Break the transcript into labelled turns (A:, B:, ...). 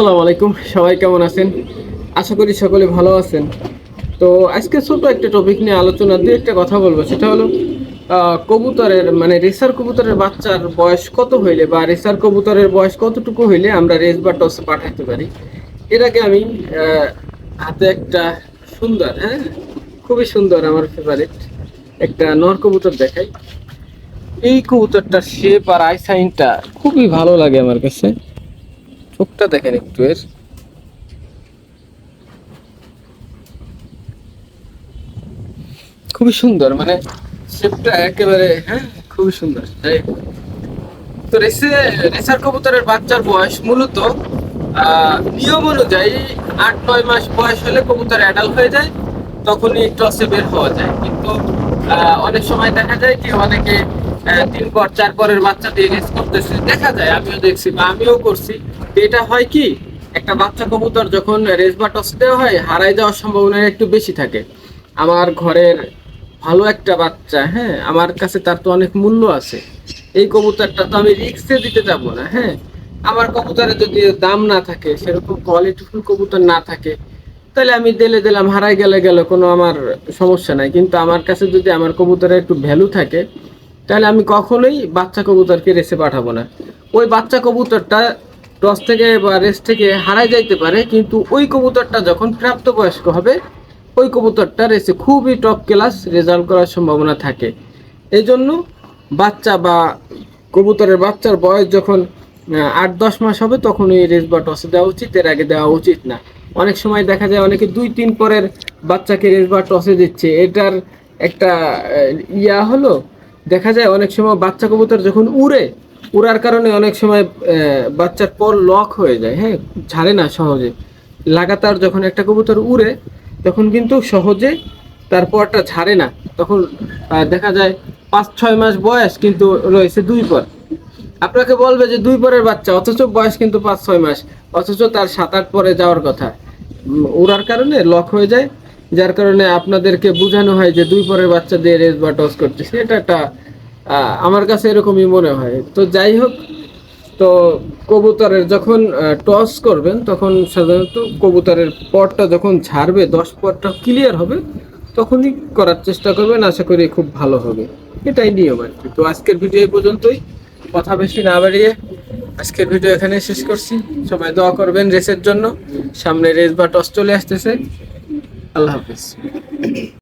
A: আসসালামু আলাইকুম, সবাই কেমন আছেন? আশা করি সকলে ভালো আছেন। তো আজকে ছোট একটা টপিক নিয়ে আলোচনা দিয়ে একটা কথা বলব। সেটা হলো কবুতরের মানে রেসার কবুতরের বাচ্চার বয়স কত হইলে বা রেসার কবুতরের বয়স কতটুকু হইলে আমরা রেস বা টসে পাঠাতে পারি? এর আগে আমি হাতে একটা সুন্দর হ্যাঁ? খুবই সুন্দর আমার ফেভারিট একটা নর কবুতর দেখাই। এই কবুতরটার শেপ আর আইসাইনটা খুবই ভালো লাগে আমার কাছে। চোখটা দেখেন একটু এর। খুবই সুন্দর মানে শেপটা একেবারে হ্যাঁ খুবই সুন্দর। তো রেসে, রেসার কবুতরের বাচ্চার বয়স মূলত নিয়ম অনুযায়ী আট, নয় মাস বয়স হলে কবুতর অ্যাডাল্ট হয়ে যায়, তখনই টসে বের হওয়া যায়। কিন্তু অনেক সময় দেখা যায় কি অনেকে তিন পর, চার পরের বাচ্চা দিয়ে রেস করতেছে। দেখা যায়, আমিও দেখছি বা আমিও করছি। এটা হয় কি? একটা বাচ্চা কবুতর যখন রেস বা টস দেওয়া হয় হারাই যাওয়ার সম্ভাবনা একটু বেশি থাকে। আমার ঘরের ভালো একটা বাচ্চা হ্যাঁ আমার কাছে তার তো অনেক মূল্য আছে। এই কবুতরটা তো আমি রিক্সে দিতে যাব না হ্যাঁ। আমার কবুতরে যদি দাম না থাকে, সেরকম কোয়ালিটিফুল কবুতর না থাকে, তাহলে আমি দিলে দিলাম হারাই গেলে গেল, কোনো আমার সমস্যা নাই। কিন্তু আমার কাছে যদি আমার কবুতরে একটু ভ্যালু থাকে, তাহলে আমি কখনোই বাচ্চা কবুতরকে রেসে পাঠাবো না। ওই বাচ্চা কবুতরটা টস থেকে বা রেস থেকে হারাই যাইতে পারে, কিন্তু ওই কবুতরটা যখন প্রাপ্তবয়স্ক হবে, ওই কবুতরটা রেসে খুবই টপ ক্লাস রেজাল্ট করার সম্ভাবনা থাকে। এই জন্য বাচ্চা বা কবুতরের বাচ্চার বয়স যখন আট দশ মাস হবে তখন ওই রেস বা টসে দেওয়া উচিত, এর আগে দেওয়া উচিত না। অনেক সময় দেখা যায় অনেকে দুই তিন পরের বাচ্চাকে রেস বা টসে দিচ্ছে। এটার একটা ইয়া হলো, দেখা যায় অনেক সময় বাচ্চা কবুতর যখন উড়ে উড়ার কারণে অনেক সময় বাচ্চার পর লক হয়ে যায় হ্যাঁ? ছাড়ে না সহজে। লাগাতার যখন একটা কবুতর উড়ে, তখন কিন্তু সহজে তার পরটা ছাড়ে না। তখন দেখা যায় পাঁচ, ছয় মাস বয়স কিন্তু রয়েছে দুই পর। আপনাকে বলবে যে দুই পরের বাচ্চা, অথচ বয়স কিন্তু পাঁচ, ছয় মাস, অথচ তার সাত, আট পরে যাওয়ার কথা। উড়ার কারণে লক হয়ে যায়, যার কারণে আপনাদেরকে বোঝানো হয় যে দুই পরের বাচ্চা দিয়ে রেস বা টস করতেছে। এটা একটা আমার কাছে এরকমই মনে হয়। তো যাই হোক, তো কবুতরের যখন টস করবেন, তখন সাধারণত কবুতরের পরটা যখন ছাড়বে, দশ পরটা ক্লিয়ার হবে, তখনই করার চেষ্টা করবেন, আশা করি খুব ভালো হবে। এটাই নিয়ম আর কি। তো আজকের ভিডিও এই পর্যন্তই। কথা বেশি না বাড়িয়ে আজকের ভিডিও এখানে শেষ করছি। সবাই দোয়া করবেন রেসের জন্য। সামনে রেস বা টস চলে আসতেছে। আল্লাহ হাফিজ।